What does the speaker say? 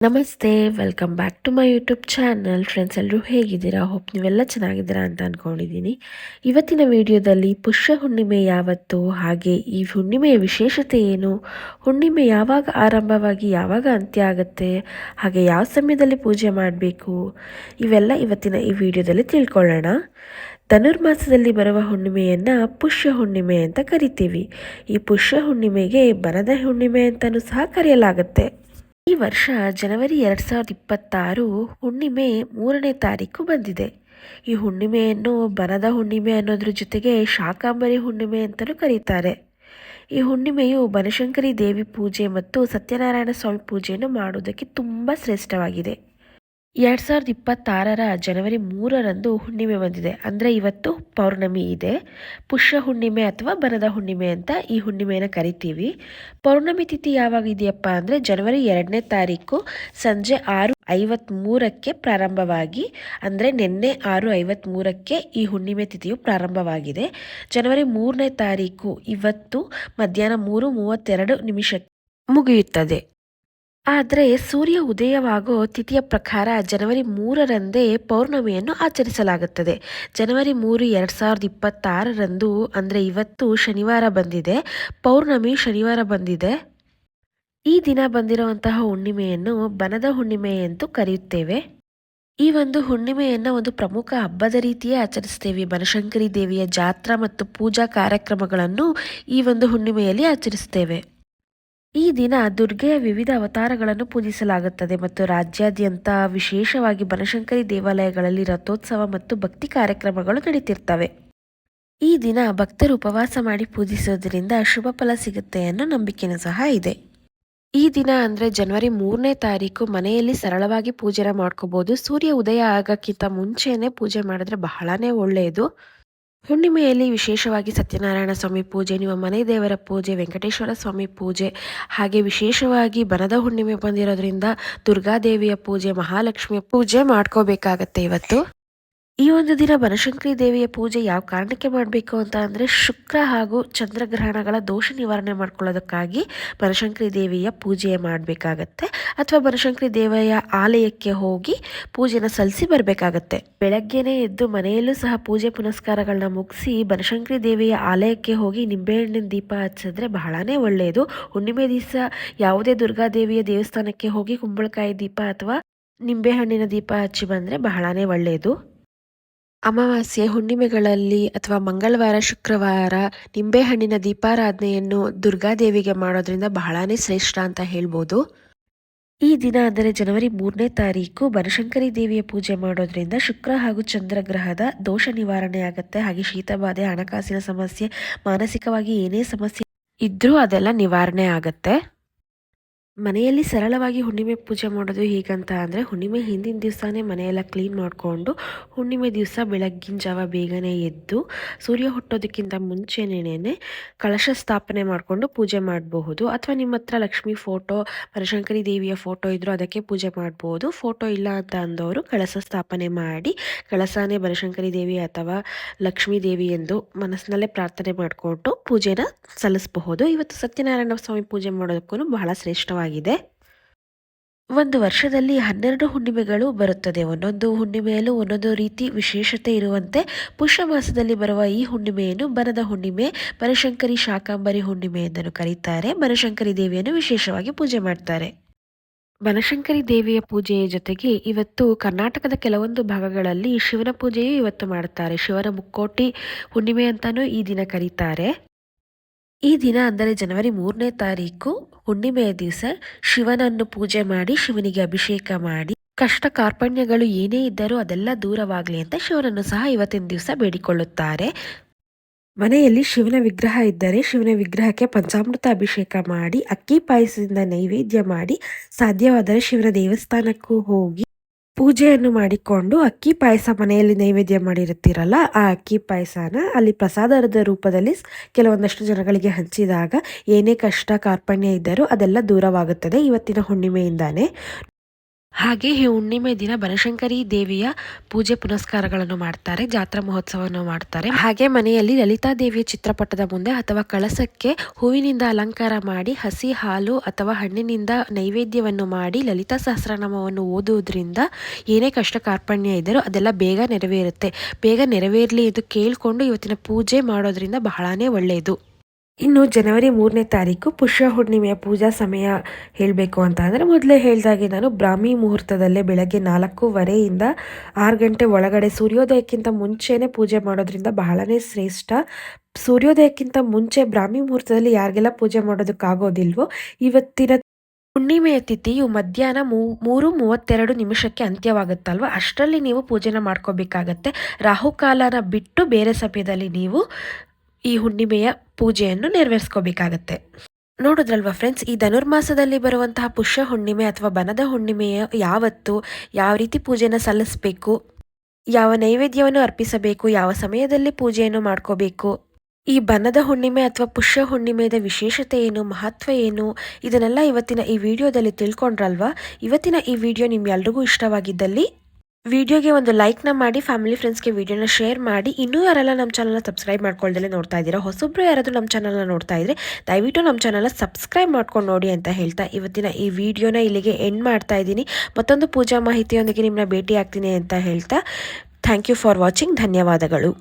ನಮಸ್ತೆ welcome back to my YouTube channel friends ಎಲ್ಲರೂ ಹೇಗಿದ್ದೀರಾ? ಹೋಪ್ ನೀವೆಲ್ಲ ಚೆನ್ನಾಗಿದ್ದೀರಾ ಅಂತ ಅಂದ್ಕೊಂಡಿದ್ದೀನಿ ಇವತ್ತಿನ ವಿಡಿಯೋದಲ್ಲಿ ಪುಷ್ಯ ಹುಣ್ಣಿಮೆ ಯಾವತ್ತು? ಹಾಗೆ ಈ ಹುಣ್ಣಿಮೆಯ ವಿಶೇಷತೆ ಏನು? ಹುಣ್ಣಿಮೆ ಯಾವಾಗ ಆರಂಭವಾಗಿ ಯಾವಾಗ ಅಂತ್ಯ ಆಗುತ್ತೆ? ಹಾಗೆ ಯಾವ ಸಮಯದಲ್ಲಿ ಪೂಜೆ ಮಾಡಬೇಕು? ಇವೆಲ್ಲ ಇವತ್ತಿನ ಈ ವಿಡಿಯೋದಲ್ಲಿ ತಿಳ್ಕೊಳ್ಳೋಣ. ಧನುರ್ಮಾಸದಲ್ಲಿ ಬರುವ ಹುಣ್ಣಿಮೆಯನ್ನು ಪುಷ್ಯ ಹುಣ್ಣಿಮೆ ಅಂತ ಕರಿತೀವಿ. ಈ ಪುಷ್ಯ ಹುಣ್ಣಿಮೆಗೆ ಬರದ ಹುಣ್ಣಿಮೆ ಅಂತಲೂ ಸಹ ಕರೆಯಲಾಗುತ್ತೆ. ಈ ವರ್ಷ ಜನವರಿ ಎರಡು ಸಾವಿರದ ಇಪ್ಪತ್ತಾರು ಹುಣ್ಣಿಮೆ ಮೂರನೇ ತಾರೀಕು ಬಂದಿದೆ. ಈ ಹುಣ್ಣಿಮೆಯನ್ನು ಬನದ ಹುಣ್ಣಿಮೆ ಅನ್ನೋದ್ರ ಜೊತೆಗೆ ಶಾಕಾಂಬರಿ ಹುಣ್ಣಿಮೆ ಅಂತಲೂ ಕರೀತಾರೆ. ಈ ಹುಣ್ಣಿಮೆಯು ಬನಶಂಕರಿ ದೇವಿ ಪೂಜೆ ಮತ್ತು ಸತ್ಯನಾರಾಯಣ ಸ್ವಾಮಿ ಪೂಜೆಯನ್ನು ಮಾಡುವುದಕ್ಕೆ ತುಂಬ ಶ್ರೇಷ್ಠವಾಗಿದೆ. ಎರಡು ಸಾವಿರದ ಇಪ್ಪತ್ತಾರರ ಜನವರಿ ಮೂರರಂದು ಹುಣ್ಣಿಮೆ ಬಂದಿದೆ. ಅಂದರೆ ಇವತ್ತು ಪೌರ್ಣಮಿ ಇದೆ. ಪುಷ್ಯ ಹುಣ್ಣಿಮೆ ಅಥವಾ ಬರದ ಹುಣ್ಣಿಮೆ ಅಂತ ಈ ಹುಣ್ಣಿಮೆಯನ್ನು ಕರಿತೀವಿ. ಪೌರ್ಣಮಿ ತಿಥಿ ಯಾವಾಗ ಇದೆಯಪ್ಪ ಅಂದರೆ ಜನವರಿ ಎರಡನೇ ತಾರೀಕು ಸಂಜೆ ಆರು ಐವತ್ತ್ಮೂರಕ್ಕೆ ಪ್ರಾರಂಭವಾಗಿ, ಅಂದರೆ ನಿನ್ನೆ ಆರು ಐವತ್ತ್ಮೂರಕ್ಕೆ ಈ ಹುಣ್ಣಿಮೆ ತಿಥಿಯು ಪ್ರಾರಂಭವಾಗಿದೆ. ಜನವರಿ ಮೂರನೇ ತಾರೀಕು ಇವತ್ತು ಮಧ್ಯಾಹ್ನ ಮೂರು ಮೂವತ್ತೆರಡು ನಿಮಿಷಕ್ಕೆ ಮುಗಿಯುತ್ತದೆ. ಆದರೆ ಸೂರ್ಯ ಉದಯವಾಗೋ ತಿಥಿಯ ಪ್ರಕಾರ ಜನವರಿ ಮೂರರಂದೇ ಪೌರ್ಣಮಿಯನ್ನು ಆಚರಿಸಲಾಗುತ್ತದೆ. ಜನವರಿ ಮೂರು ಎರಡು ಸಾವಿರದ ಇಪ್ಪತ್ತಾರರಂದು, ಅಂದರೆ ಇವತ್ತು ಶನಿವಾರ ಬಂದಿದೆ. ಪೌರ್ಣಮಿ ಶನಿವಾರ ಬಂದಿದೆ. ಈ ದಿನ ಬಂದಿರುವಂತಹ ಹುಣ್ಣಿಮೆಯನ್ನು ಬನದ ಹುಣ್ಣಿಮೆ ಎಂದು ಕರೆಯುತ್ತೇವೆ. ಈ ಒಂದು ಹುಣ್ಣಿಮೆಯನ್ನು ಒಂದು ಪ್ರಮುಖ ಹಬ್ಬದ ರೀತಿಯೇ ಆಚರಿಸ್ತೇವೆ. ಬನಶಂಕರಿ ದೇವಿಯ ಜಾತ್ರಾ ಮತ್ತು ಪೂಜಾ ಕಾರ್ಯಕ್ರಮಗಳನ್ನು ಈ ಒಂದು ಹುಣ್ಣಿಮೆಯಲ್ಲಿ ಆಚರಿಸ್ತೇವೆ. ಈ ದಿನ ದುರ್ಗೆಯ ವಿವಿಧ ಅವತಾರಗಳನ್ನು ಪೂಜಿಸಲಾಗುತ್ತದೆ ಮತ್ತು ರಾಜ್ಯಾದ್ಯಂತ ವಿಶೇಷವಾಗಿ ಬನಶಂಕರಿ ದೇವಾಲಯಗಳಲ್ಲಿ ರಥೋತ್ಸವ ಮತ್ತು ಭಕ್ತಿ ಕಾರ್ಯಕ್ರಮಗಳು ನಡೀತಿರ್ತವೆ. ಈ ದಿನ ಭಕ್ತರು ಉಪವಾಸ ಮಾಡಿ ಪೂಜಿಸೋದ್ರಿಂದ ಶುಭ ಫಲ ಸಿಗುತ್ತೆ ಅನ್ನೋ ನಂಬಿಕೆನೂ ಸಹ ಇದೆ. ಈ ದಿನ ಅಂದರೆ ಜನವರಿ ಮೂರನೇ ತಾರೀಕು ಮನೆಯಲ್ಲಿ ಸರಳವಾಗಿ ಪೂಜೆ ಮಾಡ್ಕೋಬೋದು. ಸೂರ್ಯ ಉದಯ ಆಗೋಕ್ಕಿಂತ ಮುಂಚೆನೆ ಪೂಜೆ ಮಾಡಿದ್ರೆ ಬಹಳನೇ ಒಳ್ಳೆಯದು. ಹುಣ್ಣಿಮೆಯಲ್ಲಿ ವಿಶೇಷವಾಗಿ ಸತ್ಯನಾರಾಯಣ ಸ್ವಾಮಿ ಪೂಜೆ, ನಿಮ್ಮ ಮನೆ ದೇವರ ಪೂಜೆ, ವೆಂಕಟೇಶ್ವರ ಸ್ವಾಮಿ ಪೂಜೆ, ಹಾಗೆ ವಿಶೇಷವಾಗಿ ಬನದ ಹುಣ್ಣಿಮೆ ಬಂದಿರೋದ್ರಿಂದ ದುರ್ಗಾದೇವಿಯ ಪೂಜೆ, ಮಹಾಲಕ್ಷ್ಮಿಯ ಪೂಜೆ ಮಾಡ್ಕೋಬೇಕಾಗತ್ತೆ ಇವತ್ತು. ಈ ಒಂದು ದಿನ ಬನಶಂಕರಿ ದೇವಿಯ ಪೂಜೆ ಯಾವ ಕಾರಣಕ್ಕೆ ಮಾಡಬೇಕು ಅಂತ ಅಂದರೆ ಶುಕ್ರ ಹಾಗೂ ಚಂದ್ರಗ್ರಹಣಗಳ ದೋಷ ನಿವಾರಣೆ ಮಾಡ್ಕೊಳ್ಳೋದಕ್ಕಾಗಿ ಬನಶಂಕರಿ ದೇವಿಯ ಪೂಜೆ ಮಾಡಬೇಕಾಗತ್ತೆ. ಅಥವಾ ಬನಶಂಕರಿ ದೇವಿಯ ಆಲಯಕ್ಕೆ ಹೋಗಿ ಪೂಜೆನ ಸಲ್ಲಿಸಿ ಬರಬೇಕಾಗತ್ತೆ. ಬೆಳಗ್ಗೆನೇ ಎದ್ದು ಮನೆಯಲ್ಲೂ ಸಹ ಪೂಜೆ ಪುನಸ್ಕಾರಗಳನ್ನ ಮುಗಿಸಿ ಬನಶಂಕರಿ ದೇವಿಯ ಆಲಯಕ್ಕೆ ಹೋಗಿ ನಿಂಬೆಹಣ್ಣಿನ ದೀಪ ಹಚ್ಚಿದ್ರೆ ಬಹಳನೇ ಒಳ್ಳೆಯದು ಹುಣ್ಣಿಮೆ ದಿವಸ ಯಾವುದೇ ದುರ್ಗಾದೇವಿಯ ದೇವಸ್ಥಾನಕ್ಕೆ ಹೋಗಿ ಕುಂಬಳಕಾಯಿ ದೀಪ ಅಥವಾ ನಿಂಬೆಹಣ್ಣಿನ ದೀಪ ಹಚ್ಚಿ ಬಂದರೆ ಬಹಳನೇ ಒಳ್ಳೆಯದು ಅಮಾವಾಸ್ಯೆ, ಹುಣ್ಣಿಮೆಗಳಲ್ಲಿ ಅಥವಾ ಮಂಗಳವಾರ, ಶುಕ್ರವಾರ ನಿಂಬೆಹಣ್ಣಿನ ದೀಪಾರಾಧನೆಯನ್ನು ದುರ್ಗಾದೇವಿಗೆ ಮಾಡೋದ್ರಿಂದ ಬಹಳನೇ ಶ್ರೇಷ್ಠ ಅಂತ ಹೇಳ್ಬೋದು. ಈ ದಿನ ಅಂದರೆ ಜನವರಿ ಮೂರನೇ ತಾರೀಕು ಬನಶಂಕರಿ ದೇವಿಯ ಪೂಜೆ ಮಾಡೋದ್ರಿಂದ ಶುಕ್ರ ಹಾಗೂ ಚಂದ್ರಗ್ರಹದ ದೋಷ ನಿವಾರಣೆ ಆಗುತ್ತೆ. ಹಾಗೆ ಶೀತಬಾಧೆ ಹಣಕಾಸಿನ ಸಮಸ್ಯೆ, ಮಾನಸಿಕವಾಗಿ ಏನೇ ಸಮಸ್ಯೆ ಇದ್ರೂ ಅದೆಲ್ಲ ನಿವಾರಣೆ ಆಗುತ್ತೆ. ಮನೆಯಲ್ಲಿ ಸರಳವಾಗಿ ಹುಣ್ಣಿಮೆ ಪೂಜೆ ಮಾಡೋದು ಹೇಗಂತ ಅಂದರೆ ಹುಣ್ಣಿಮೆ ಹಿಂದಿನ ದಿವಸನೇ ಮನೆಯೆಲ್ಲ ಕ್ಲೀನ್ ಮಾಡಿಕೊಂಡು ಹುಣ್ಣಿಮೆ ದಿವಸ ಬೆಳಗ್ಗಿನ ಜಾವ ಬೇಗನೆ ಎದ್ದು ಸೂರ್ಯ ಹುಟ್ಟೋದಕ್ಕಿಂತ ಮುಂಚೆನೇ ಕಳಶ ಸ್ಥಾಪನೆ ಮಾಡಿಕೊಂಡು ಪೂಜೆ ಮಾಡಬಹುದು. ಅಥವಾ ನಿಮ್ಮ ಹತ್ರ ಲಕ್ಷ್ಮಿ ಫೋಟೋ ಬನಶಂಕರಿ ದೇವಿಯ ಫೋಟೋ ಇದ್ದರೂ ಅದಕ್ಕೆ ಪೂಜೆ ಮಾಡ್ಬೋದು ಫೋಟೋ ಇಲ್ಲ ಅಂತ ಅಂದವರು ಕಳಶ ಸ್ಥಾಪನೆ ಮಾಡಿ ಕಳಸನೇ ಬನಶಂಕರಿ ದೇವಿ ಅಥವಾ ಲಕ್ಷ್ಮೀ ದೇವಿ ಎಂದು ಮನಸ್ಸಿನಲ್ಲೇ ಪ್ರಾರ್ಥನೆ ಮಾಡಿಕೊಂಡು ಪೂಜೆನ ಸಲ್ಲಿಸಬಹುದು. ಇವತ್ತು ಸತ್ಯನಾರಾಯಣ ಸ್ವಾಮಿ ಪೂಜೆ ಮಾಡೋದಕ್ಕೂ ಬಹಳ ಶ್ರೇಷ್ಠವಾಗಿದೆ. ಆಗಿದೆ ಒಂದು ವರ್ಷದಲ್ಲಿ ಹನ್ನೆರಡು ಹುಣ್ಣಿಮೆಗಳು ಬರುತ್ತದೆ. ಒಂದೊಂದು ಹುಣ್ಣಿಮೆಯಲ್ಲೂ ಒಂದೊಂದು ರೀತಿ ವಿಶೇಷತೆ ಇರುವಂತೆ ಪುಷ್ಯ ಮಾಸದಲ್ಲಿ ಬರುವ ಈ ಹುಣ್ಣಿಮೆಯನ್ನು ಬನದ ಹುಣ್ಣಿಮೆ ಬನಶಂಕರಿ ಶಾಕಾಂಬರಿ ಹುಣ್ಣಿಮೆ ಎಂದನು ಕರೀತಾರೆ. ಬನಶಂಕರಿ ದೇವಿಯನ್ನು ವಿಶೇಷವಾಗಿ ಪೂಜೆ ಮಾಡ್ತಾರೆ. ಬನಶಂಕರಿ ದೇವಿಯ ಪೂಜೆಯ ಜೊತೆಗೆ ಇವತ್ತು ಕರ್ನಾಟಕದ ಕೆಲವೊಂದು ಭಾಗಗಳಲ್ಲಿ ಶಿವನ ಪೂಜೆಯೂ ಇವತ್ತು ಮಾಡುತ್ತಾರೆ ಶಿವನ ಮುಕ್ಕೋಟಿ ಹುಣ್ಣಿಮೆ ಅಂತಲೂ ಈ ದಿನ ಕರೀತಾರೆ. ಈ ದಿನ ಅಂದರೆ ಜನವರಿ ಮೂರನೇ ತಾರೀಕು, ಹುಣ್ಣಿಮೆಯ ದಿವಸ ಶಿವನನ್ನು ಪೂಜೆ ಮಾಡಿ, ಶಿವನಿಗೆ ಅಭಿಷೇಕ ಮಾಡಿ. ಕಷ್ಟ ಕಾರ್ಪಣ್ಯಗಳು ಏನೇ ಇದ್ದರೂ ಅದೆಲ್ಲ ದೂರವಾಗಲಿ ಅಂತ ಶಿವನನ್ನು ಸಹ ಇವತ್ತಿನ ದಿವಸ ಬೇಡಿಕೊಳ್ಳುತ್ತಾರೆ. ಮನೆಯಲ್ಲಿ ಶಿವನ ವಿಗ್ರಹ ಇದ್ದರೆ ಶಿವನ ವಿಗ್ರಹಕ್ಕೆ ಪಂಚಾಮೃತ ಅಭಿಷೇಕ ಮಾಡಿ, ಅಕ್ಕಿ ಪಾಯಸದಿಂದ ನೈವೇದ್ಯ ಮಾಡಿ, ಸಾಧ್ಯವಾದರೆ ಶಿವನ ದೇವಸ್ಥಾನಕ್ಕೂ ಹೋಗಿ. ಪೂಜೆಯನ್ನು ಮಾಡಿಕೊಂಡು ಅಕ್ಕಿ ಪಾಯಸ ಮನೆಯಲ್ಲಿ ನೈವೇದ್ಯ ಮಾಡಿರುತ್ತೀರಲ್ಲ, ಆ ಅಕ್ಕಿ ಪಾಯಸನ ಅಲ್ಲಿ ಪ್ರಸಾದದ ರೂಪದಲ್ಲಿ ಕೆಲವೊಂದಷ್ಟು ಜನಗಳಿಗೆ ಹಂಚಿದಾಗ ಏನೇ ಕಷ್ಟ ಕಾರ್ಪಣ್ಯ ಇದ್ದರೂ ಅದೆಲ್ಲ ದೂರವಾಗುತ್ತದೆ. ಇವತ್ತಿನ ಹುಣ್ಣಿಮೆಯಿಂದಾನೇ ಹಾಗೆ ಈ ಹುಣ್ಣಿಮೆ ದಿನ ಬನಶಂಕರಿ ದೇವಿಯ ಪೂಜೆ ಪುನಸ್ಕಾರಗಳನ್ನು ಮಾಡ್ತಾರೆ, ಜಾತ್ರಾ ಮಹೋತ್ಸವವನ್ನು ಮಾಡ್ತಾರೆ. ಹಾಗೆ ಮನೆಯಲ್ಲಿ ಲಲಿತಾ ದೇವಿಯ ಚಿತ್ರಪಟದ ಮುಂದೆ ಅಥವಾ ಕಳಸಕ್ಕೆ ಹೂವಿನಿಂದ ಅಲಂಕಾರ ಮಾಡಿ, ಹಸಿ ಹಾಲು ಅಥವಾ ಹಣ್ಣಿನಿಂದ ನೈವೇದ್ಯವನ್ನು ಮಾಡಿ ಲಲಿತಾ ಸಹಸ್ರನಾಮವನ್ನು ಓದುವುದರಿಂದ ಏನೇ ಕಷ್ಟ ಕಾರ್ಪಣ್ಯ ಇದ್ದರೂ ಅದೆಲ್ಲ ಬೇಗ ನೆರವೇರುತ್ತೆ. ಬೇಗ ನೆರವೇರಲಿ ಎಂದು ಕೇಳಿಕೊಂಡು ಇವತ್ತಿನ ಪೂಜೆ ಮಾಡೋದ್ರಿಂದ ಬಹಳನೇ ಒಳ್ಳೆಯದು. ಇನ್ನು ಜನವರಿ ಮೂರನೇ ತಾರೀಕು ಪುಷ್ಯ ಹುಣ್ಣಿಮೆಯ ಪೂಜಾ ಸಮಯ ಹೇಳಬೇಕು ಅಂತ ಅಂದರೆ ಮೊದಲೇ ಹೇಳಿದಾಗೆ ನಾನು ಬ್ರಾಹ್ಮಿ ಮುಹೂರ್ತದಲ್ಲೇ ಬೆಳಗ್ಗೆ ನಾಲ್ಕೂವರೆಯಿಂದ ಆರು ಗಂಟೆ ಒಳಗಡೆ ಸೂರ್ಯೋದಯಕ್ಕಿಂತ ಮುಂಚೆನೇ ಪೂಜೆ ಮಾಡೋದ್ರಿಂದ ಬಹಳನೇ ಶ್ರೇಷ್ಠ. ಸೂರ್ಯೋದಯಕ್ಕಿಂತ ಮುಂಚೆ ಬ್ರಾಹ್ಮಿ ಮುಹೂರ್ತದಲ್ಲಿ ಯಾರಿಗೆಲ್ಲ ಪೂಜೆ ಮಾಡೋದಕ್ಕಾಗೋದಿಲ್ವೋ ಇವತ್ತಿನ ಹುಣ್ಣಿಮೆಯ ತಿಥಿಯು ಮಧ್ಯಾಹ್ನ ಮೂ, ಮೂರು ಮೂವತ್ತೆರಡು ನಿಮಿಷಕ್ಕೆ ಅಂತ್ಯವಾಗುತ್ತಲ್ವ? ಅಷ್ಟರಲ್ಲಿ ನೀವು ಪೂಜೆನ ಮಾಡ್ಕೋಬೇಕಾಗತ್ತೆ. ರಾಹುಕಾಲನ ಬಿಟ್ಟು ಬೇರೆ ಸಮಯದಲ್ಲಿ ನೀವು ಈ ಹುಣ್ಣಿಮೆಯ ಪೂಜೆಯನ್ನು ನೆರವೇರಿಸ್ಕೋಬೇಕಾಗತ್ತೆ. ನೋಡಿದ್ರಲ್ವಾ ಫ್ರೆಂಡ್ಸ್ ಈ ಧನುರ್ಮಾಸದಲ್ಲಿ ಬರುವಂತಹ ಪುಷ್ಯ ಹುಣ್ಣಿಮೆ ಅಥವಾ ಬನದ ಹುಣ್ಣಿಮೆಯ ಯಾವತ್ತು ಯಾವ ರೀತಿ ಪೂಜೆಯನ್ನು ಸಲ್ಲಿಸಬೇಕು, ಯಾವ ನೈವೇದ್ಯವನ್ನು ಅರ್ಪಿಸಬೇಕು, ಯಾವ ಸಮಯದಲ್ಲಿ ಪೂಜೆಯನ್ನು ಮಾಡ್ಕೋಬೇಕು, ಈ ಬನದ ಹುಣ್ಣಿಮೆ ಅಥವಾ ಪುಷ್ಯ ಹುಣ್ಣಿಮೆಯ ವಿಶೇಷತೆ ಏನು, ಮಹತ್ವ ಏನು, ಇದನ್ನೆಲ್ಲ ಇವತ್ತಿನ ಈ ವಿಡಿಯೋದಲ್ಲಿ ತಿಳ್ಕೊಂಡ್ರಲ್ವಾ? ಇವತ್ತಿನ ಈ ವಿಡಿಯೋ ನಿಮ್ಗೆಲ್ರಿಗೂ ಇಷ್ಟವಾಗಿದ್ದಲ್ಲಿ ವಿಡಿಯೋಗೆ ಒಂದು ಲೈಕ್ನ ಮಾಡಿ ಫ್ಯಾಮಿಲಿ ಫ್ರೆಂಡ್ಸ್ಗೆ ವಿಡಿಯೋನ ಶೇರ್ ಮಾಡಿ. ಇನ್ನೂ ಯಾರೆಲ್ಲ ನಮ್ಮ ಚಾನಲ್ನ ಸಬ್ಸ್ಕ್ರೈಬ್ ಮಾಡ್ಕೊಳ್ದಲ್ಲೇ ನೋಡ್ತಾ ಇದ್ದೀರಾ, ಹೊಸೊಬ್ರು ಯಾರಾದರೂ ನಮ್ಮ ಚಾನಲ್ನ ನೋಡ್ತಾ ಇದ್ದರೆ ದಯವಿಟ್ಟು ನಮ್ಮ ಚಾನಲ್ನ ಸಬ್ಸ್ಕ್ರೈಬ್ ಮಾಡ್ಕೊಂಡು ನೋಡಿ ಅಂತ ಹೇಳ್ತಾ ಇವತ್ತಿನ ಈ ವಿಡಿಯೋನ ಇಲ್ಲಿಗೆ ಎಂಡ್ ಮಾಡ್ತಾ ಇದ್ದೀನಿ. ಮತ್ತೊಂದು ಪೂಜಾ ಮಾಹಿತಿಯೊಂದಿಗೆ ನಿಮ್ಮನ್ನ ಭೇಟಿ ಆಗ್ತೀನಿ ಅಂತ ಹೇಳ್ತಾ ಥ್ಯಾಂಕ್ ಯು ಫಾರ್ ವಾಚಿಂಗ್ ಧನ್ಯವಾದಗಳು.